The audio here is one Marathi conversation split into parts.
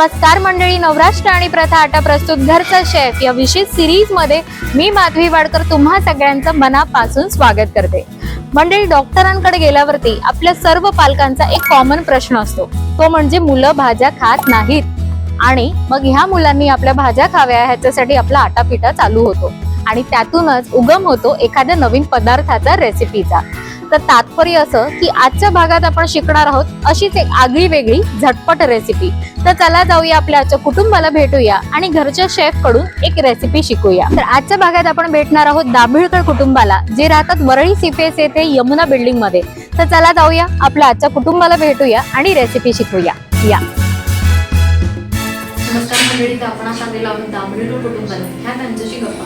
नमस्कार मंडळी नवराष्ट्र आणि प्रथा आटा प्रस्तुत घरचा शेफ या विशेष सिरीजमध्ये मी माधवी वाडकर तुम्हा सगळ्यांचं मनापासून स्वागत करते. मंडळी डॉक्टरांकडे गेल्यावरती आपल्या सर्व पालकांचा एक कॉमन प्रश्न असतो. तो म्हणजे मुलं भाज्या खात नाहीत. आणि मग ह्या मुलांनी आपल्या भाज्या खाव्या ह्याच्यासाठी आपला आटापिटा चालू होतो. आणि त्यातूनच उगम होतो एखाद्या नवीन पदार्थाचा रेसिपीचा तर तात्पर्य असं की आजच्या भागात आपण शिकणार आहोत अशीच एक आगळी वेगळी झटपट रेसिपी तर चला जाऊया आपल्या आजच्या कुटुंबाला भेटूया आणि घरच्या शेफकडून एक रेसिपी शिकूया. तर आजच्या भागात आपण भेटणार आहोत दाभिळकर कुटुंबाला जे राहतात वरळी सीफेस येथे यमुना बिल्डिंगमध्ये. तर चला जाऊया आपल्या आजच्या कुटुंबाला भेटूया आणि रेसिपी शिकूया. या. नमस्कार मंडळी तर आपण आज आलेलो आहोत दाभिळकर कुटुंबाला. ह्या त्यांच्याशी गप्पा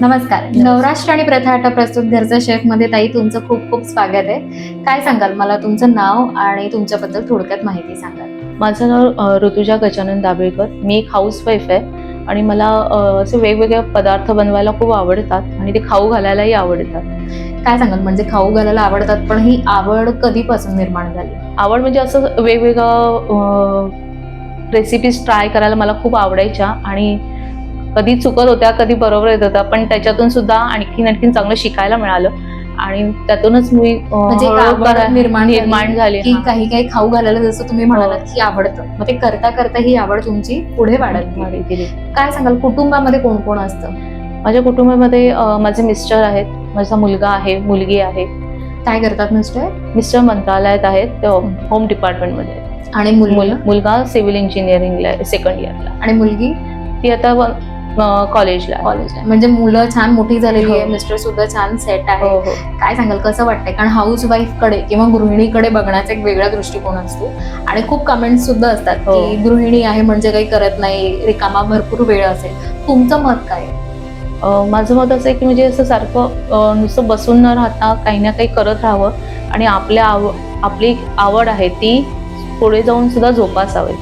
नमस्कार. नवराष्ट्र आणि प्रथा आटा प्रस्तुत घरचा शेफमध्ये ताई तुमचं खूप खूप स्वागत आहे. काय सांगाल? मला तुमचं नाव आणि तुमच्याबद्दल थोडक्यात माहिती सांगाल. माझं नाव ऋतुजा गजानन दाभेळकर. मी एक हाऊसवाईफ आहे आणि मला असे वेगवेगळे पदार्थ बनवायला खूप आवडतात आणि ते खाऊ घालायलाही आवडतात. काय सांगाल? म्हणजे खाऊ घालायला आवडतात पण ही आवड कधीपासून निर्माण झाली? आवड म्हणजे असं वेगवेगळं रेसिपीज ट्राय करायला मला खूप आवडायच्या आणि कधी चुकत होत्या कधी बरोबर येत होत्या पण त्याच्यातून सुद्धा आणखीन आणखीन चांगलं शिकायला मिळालं. आणि त्यातूनच मी म्हणजे निर्माण निर्माण झाली की हा. काही काही खाऊ घालायला जसं तुम्ही म्हणालात की आवडतं. मग ते करता करता ही आवड तुमची पुढे वाढत. काय सांगाल? कुटुंबामध्ये कोण कोण असतं? माझ्या कुटुंबामध्ये माझे मिस्टर आहेत. माझा मुलगा आहे मुलगी आहे. काय करतात मिस्टर? मिस्टर मंत्रालयात आहेत होम डिपार्टमेंटमध्ये. आणि मुल- मुलगी सिव्हिल इंजिनिअरिंगला सेकंड इयरला. आणि मुलगी? ती आता कॉलेजला. कॉलेजला म्हणजे मुलं छान मोठी झालेली आहे हो. मिस्टर सुद्धा छान सेट आहे हो हो काय सांगाल कसं वाटतंय कारण हाऊस वाईफकडे किंवा गृहिणीकडे बघण्याचा एक वेगळा दृष्टिकोन असतो आणि खूप कमेंट्स सुद्धा असतात की. गृहिणी आहे म्हणजे काही करत नाही रिकामा भरपूर वेळ असेल तुमचं मत काय माझं मत असं आहे की म्हणजे असं सारखं नुसतं बसून न राहता काही ना काही करत राहावं आणि आपल्या आव आपली आवड आहे ती पुढे जाऊन सुद्धा जोपासावी.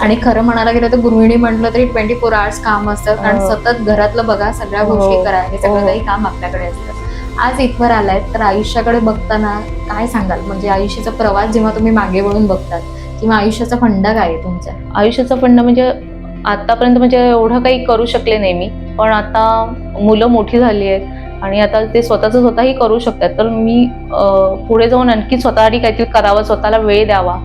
आणि खरं म्हणायला गेलं तर गृहिणी म्हटलं तरी ट्वेंटी फोर आवर्स काम असतं. कारण हो. सतत घरातलं बघा सगळ्या हो. गोष्टी करा हे सगळं हो. काही काम आपल्याकडे असतं. आज इथवर आलाय तर आयुष्याकडे बघताना काय सांगाल? म्हणजे आयुष्याचा प्रवास जेव्हा तुम्ही मागे वळून बघतात किंवा आयुष्याचा फंडा काय आहे तुमच्या आयुष्याचं पण म्हणजे आतापर्यंत म्हणजे एवढं काही करू शकले नाही मी. पण आता मुलं मोठी झाली आहेत आणि आता ते स्वतःच स्वतःही करू शकतात. तर मी पुढे जाऊन आणखी स्वतःसाठी काहीतरी करावं स्वतःला वेळ द्यावा.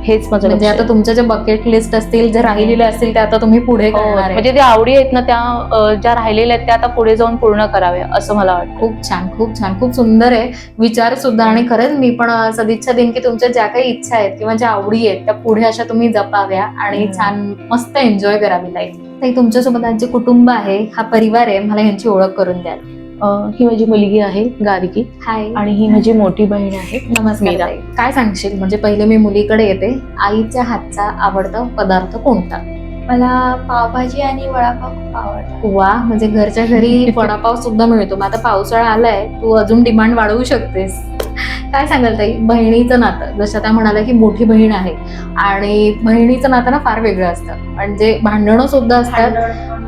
हेच माझं म्हणजे आता. तुमच्या ज्या बकेट लिस्ट असतील जे राहिलेले असतील ते आता तुम्ही पुढे हो. म्हणजे त्या आवडी आहेत ना त्या ज्या राहिलेल्या आहेत त्या आता पुढे जाऊन पूर्ण कराव्या असं मला वाटतं खूप छान खूप छान खूप सुंदर आहे विचार सुद्धा आणि खरंच मी पण सदिच्छा देईन की तुमच्या ज्या काही इच्छा आहेत किंवा ज्या आवडी आहेत त्या पुढे अशा तुम्ही जपाव्या आणि. छान मस्त एन्जॉय करावी लाईफ तुमच्यासोबत आज जे कुटुंब आहे हा परिवार आहे मला यांची ओळख करून द्याल ही माझी मुलगी आहे गार्गी. हाय आणि ही माझी मोठी बहीण आहे नमस्कार. ताई. काय सांगशील? म्हणजे पहिले मी मुलीकडे येते. आईच्या हातचा आवडता पदार्थ कोणता? मला पावभाजी आणि वडापाव खूप आवडतात. वा म्हणजे घरच्या घरी वडापाव सुद्धा मिळतो. मग आता पावसाळा आलाय तू अजून डिमांड वाढवू शकतेस. काय सांगाल ताई? बहिणीचं नातं. जसं त्या म्हणाल्या की मोठी बहीण आहे. आणि बहिणीचं नातं ना फार वेगळं असतं. म्हणजे भांडणं सुद्धा असतात.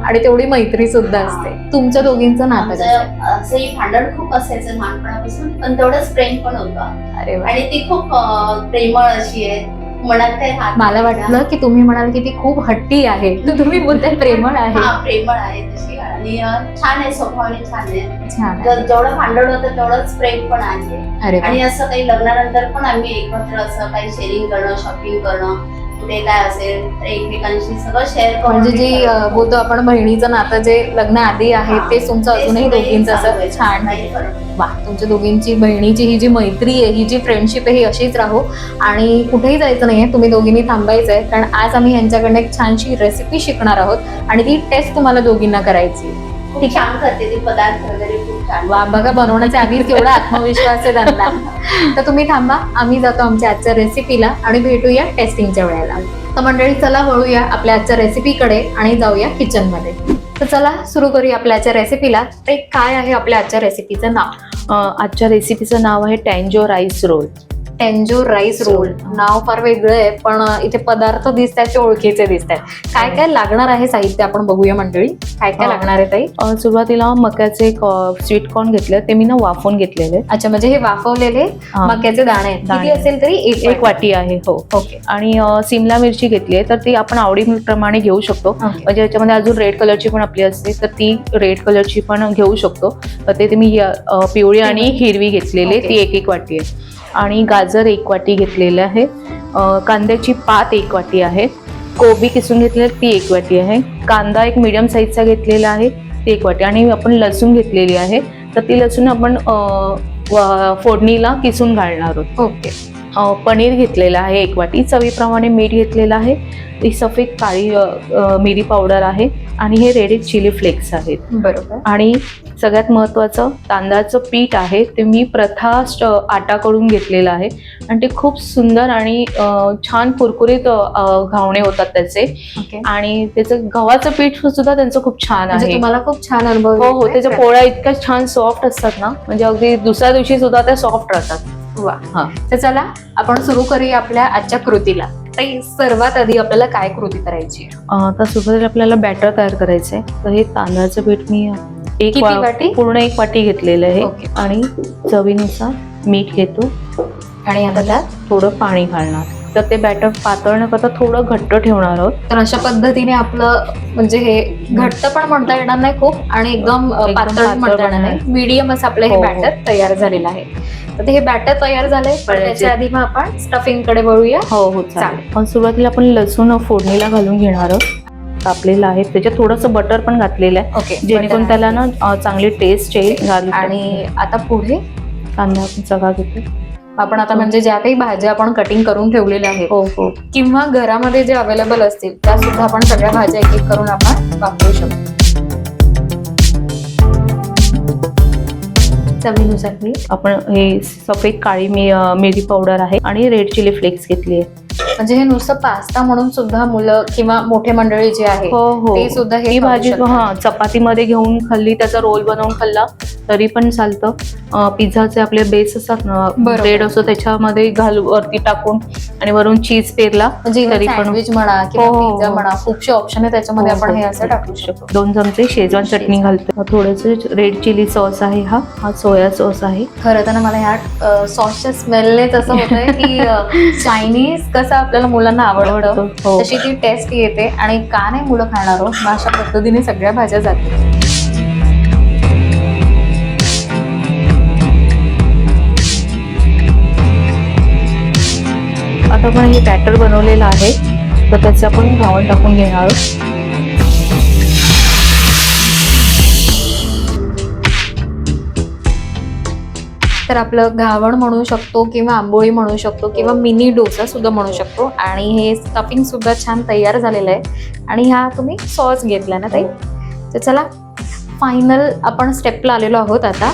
आणि तेवढी मैत्री सुद्धा असते. तुमच्या दोघींचं नातं कसं? आहे? आमचं असंही भांडण खूप असायचं लहानपणापासून पण तेवढंच प्रेम पण होतं. अरे वा. आणि ती खूप अं, प्रेमळ अशी आहे. मनात काही राहत मला नाही. वाटलं की तुम्ही म्हणाल की ती खूप हट्टी आहे. तर तुम्ही बोलताय प्रेमळ आहे. हा प्रेमळ आहे तशी. आणि अं, छान आहे स्वभावाने छान आहे. छान जर जेवढं भांडण होतं तेवढंच प्रेम पण आहे. अरे वा. आणि असं काही लग्नानंतर पण आम्ही एकत्र असं काही शेअरिंग करणं शॉपिंग करणं कुठे काय असेल एकमेकांशी सगळं शेअर म्हणजे जी. बोलतो आपण बहिणीचं नातं जे लग्न आधी आहे. ते तुमचं अजूनही दोघींचं असं. छान. वा तुमच्या दोघींची बहिणीची ही जी मैत्री आहे ही जी फ्रेंडशिप आहे ही अशीच राहो आणि कुठेही जायचं नाहीये तुम्ही दोघींनी थांबायचं आहे कारण आज आम्ही यांच्याकडनं एक छानशी रेसिपी शिकणार आहोत आणि ती टेस्ट तुम्हाला दोघींना करायची ठीक आहे. छान करते ती पदार्थ वगैरे वा बघा बनवण्याचा आधीच एवढा आत्मविश्वास आहे त्यांना. तर तुम्ही थांबा आम्ही जातो आमच्या आजच्या रेसिपीला आणि भेटूया टेस्टिंगच्या वेळेला. तर मंडळी चला वळूया आपल्या आजच्या रेसिपीकडे आणि जाऊया किचनमध्ये. तर चला सुरू करूया आपल्या आजच्या रेसिपीला ते काय आहे आपल्या आजच्या रेसिपीचं नाव? आजच्या रेसिपीचं नाव आहे टँजो राईस रोल टेंजो राईस रोल नाव फार वेगळं आहे पण इथे पदार्थ दिसत आहेत ते ओळखीचे दिसत आहेत काय काय लागणार आहे साहित्य आपण बघूया मंडळी? काय काय हा. लागणार आहे ताई? सुरुवातीला मक्याचे स्वीट कॉर्न घेतले ते मी ना वाफवून घेतलेले. अच्छा म्हणजे हे वाफवलेले हा. मक्याचे दाणे आहेत. किती. असेल तरी एक एक वाटी. आहे हो. ओके. आणि सिमला मिरची घेतली आहे तर ती आपण आवडीप्रमाणे घेऊ शकतो. म्हणजे याच्यामध्ये अजून रेड कलरची पण आपली असते तर ती रेड कलरची पण घेऊ शकतो. तर ते मी पिवळी आणि हिरवी घेतलेली. ती एक एक वाटी आहे. आणि गाजर एक वाटी घेतलेलं आहे. कांद्याची पात एक वाटी आहे. कोबी किसून घेतलेली आहे, ती एक वाटी आहे. कांदा एक मिडियम साईजचा घेतलेला आहे ती एक वाटी. आणि आपण लसूण घेतलेली आहे. तर ती लसूण आपण फोडणीला किसून घालणार आहोत. ओके. पनीर घेतलेलं आहे एक वाटी. चवीप्रमाणे मीठ घेतलेलं आहे. ही सफेद काळी मिरी पावडर आहे आणि हे रेड चिली फ्लेक्स आहेत. बरोबर. आणि सगळ्यात महत्त्वाचं तांदळाचं पीठ आहे ते मी प्रथा आटा करून घेतलेलं आहे. आणि ते खूप सुंदर आणि छान कुरकुरीत घावणे होतात त्याचे. आणि त्याचं गव्हाचं पीठ सुद्धा त्यांचं खूप छान म्हणजे आहे. तुम्हाला खूप छान अनुभव हो हो. त्याच्या पोळ्या इतक्या छान सॉफ्ट असतात ना. म्हणजे अगदी दुसऱ्या दिवशी सुद्धा त्या सॉफ्ट राहतात. वा. हा. तर चला आपण सुरू करूया आपल्या आजच्या कृतीला. सर्वात आधी आपल्याला काय कृती करायची तर सुरुवातीला आपल्याला बॅटर तयार करायचं आहे तर हे तांदळाचं पीठ मी एक वाटी? पूर्ण एक वाटी घेतलेलं आहे. आणि चवीनुसार मीठ घेतो. आणि आता त्यात थोडं पाणी घालणार. तर ते बॅटर पातळ न करता थोडं घट्ट ठेवणार आहोत. तर अशा पद्धतीने आपलं म्हणजे हे घट्ट पण म्हणता येणार नाही खूप आणि एकदम पातळ म्हणता येणार नाही. मीडियम असं आपलं हे हो, हो. बॅटर तयार झालेलं आहे. हे बॅटर तयार झालंय. पण त्याच्या याचे- आधी मग आपण स्टफिंगकडे वळूया. हो हो चालेल. पण सुरुवातीला आपण लसूण फोडणीला घालून घेणार आहोत. कापलेलं आहे. त्याच्यात थोडंसं बटर पण घातलेलं आहे. ओके जेणेकरून त्याला ना चांगली टेस्ट येईल आणि आता पुढे कांदा आपण सगळा घेतो आपण आता म्हणजे ज्या काही भाज्या आपण कटिंग करून ठेवलेल्या आहेत हो हो. किंवा घरामध्ये जे अवेलेबल असतील त्या सुद्धा आपण सगळ्या भाज्या एक एक करून आपण वापरू शकतो. चवीनुसार मीठ आपण हे सफेद काळी मी मिरी पावडर आहे आणि रेड चिली फ्लेक्स घेतली आहे. म्हणजे हे नुसतं पास्ता म्हणून सुद्धा मुलं किंवा मोठे मंडळी जे आहे हो हो. ते सुद्धा हे भाजी. हा चपातीमध्ये घेऊन खाल्ली त्याचा रोल बनवून खाल्ला. तरी पण चालतं पिझ्झाचे आपले बेस असतात. ब्रेड असतो त्याच्यामध्ये घाल वरती टाकून आणि वरून चीज पेरला म्हणजे तरी पण- म्हणा किंवा हो, हो, पिझ्झा हो. म्हणा खूपशे ऑप्शन आहे त्याच्यामध्ये आपण हो. असं टाकू शकतो दोन चमचे शेजवान चटणी. घालतो थोडंसं रेड चिली सॉस आहे हा हा सोया सॉस आहे खरं तर मला ह्या सॉसच्या स्मेलनेच असं होतंय की चायनीज कसं आपल्याला मुलांना आवडतं तशी ती टेस्ट येते आणि का नाही मुलं खाणार मग अशा पद्धतीने सगळ्या भाज्या जातील आता आपण हे बॅटर बनवलेलं आहे. तर त्याचं आपण घावण टाकून घेणार आहोत. तर आपलं घावण म्हणू शकतो किंवा आंबोळी म्हणू शकतो किंवा मिनी डोसा सुद्धा म्हणू शकतो. आणि हे स्टफिंग सुद्धा छान तयार झालेलं आहे. आणि ह्या तुम्ही सॉस घेतला ना ताई? तर चला फायनल आपण स्टेपला आलेलो आहोत आता.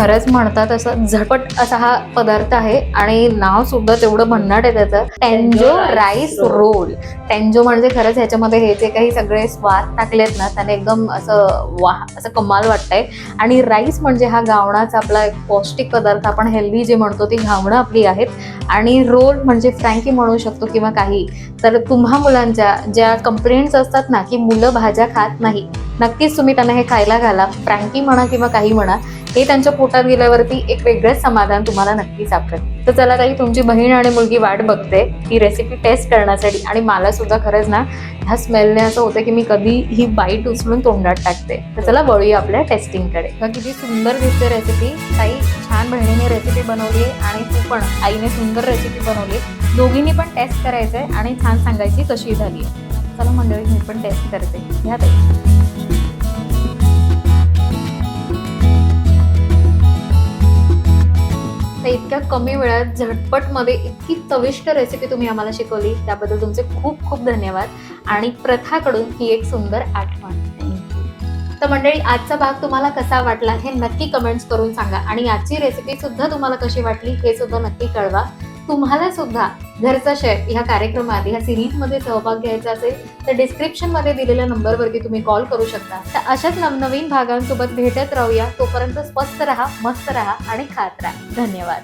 खरंच म्हणतात असं झटपट असा हा पदार्थ आहे आणि नाव सुद्धा तेवढं भन्नाट आहे त्याचं. टेंजो राईस रोल टेंजो म्हणजे खरंच ह्याच्यामध्ये हे जे काही सगळे स्वाद टाकलेत ना त्याने एकदम असं वा असं कमाल वाटतंय. आणि राईस म्हणजे हा घावणाचा आपला एक पौष्टिक पदार्थ आपण हेल्दी जे म्हणतो ती घावणं आपली आहेत. आणि रोल म्हणजे फ्रँकी म्हणू शकतो किंवा काही. तर तुम्हा मुलांच्या ज्या कंप्लेंट्स असतात ना की मुलं भाज्या खात नाही नक्कीच तुम्ही त्यांना हे खायला घाला. फ्रँकी म्हणा किंवा काही म्हणा हे त्यांच्या पोटात गेल्यावरती एक वेगळंच समाधान तुम्हाला नक्की सापडेल. तर चला ताई तुमची बहीण आणि मुलगी वाट बघते. ही रेसिपी टेस्ट करण्यासाठी आणि मला सुद्धा खरंच ना ह्या स्मेलने असं होतं की मी कधी ही बाईट उचलून तोंडात टाकते. तर चला वळूया आपल्या टेस्टिंगकडे किती सुंदर दिसते रेसिपी ताई छान बहिणीने रेसिपी बनवली आणि तू पण आईने सुंदर रेसिपी बनवली. दोघींनी पण टेस्ट करायचं आहे आणि छान सांगायची कशी झाली. आहे चला मंडळी मी पण टेस्ट करते. घ्या ताई. आता इतक्या कमी वेळात झटपटमध्ये इतकी चविष्ट रेसिपी तुम्ही आम्हाला शिकवली त्याबद्दल तुमचे खूप खूप धन्यवाद. आणि प्रथाकडून ही एक सुंदर आठवण. तर मंडळी आजचा भाग तुम्हाला कसा वाटला हे नक्की कमेंट्स करून सांगा. आणि आजची रेसिपी सुद्धा तुम्हाला कशी वाटली हे सुद्धा नक्की कळवा. तुम्हाला सुद्धा घरचा शेफ ह्या कार्यक्रमात ह्या सिरीजमध्ये सहभाग घ्यायचा असेल तर डिस्क्रिप्शनमध्ये दिलेल्या नंबरवरती तुम्ही कॉल करू शकता. तर अशाच नवनवीन भागांसोबत भेटत राहूया. तोपर्यंत स्वस्त राहा मस्त राहा आणि खात राहा. धन्यवाद.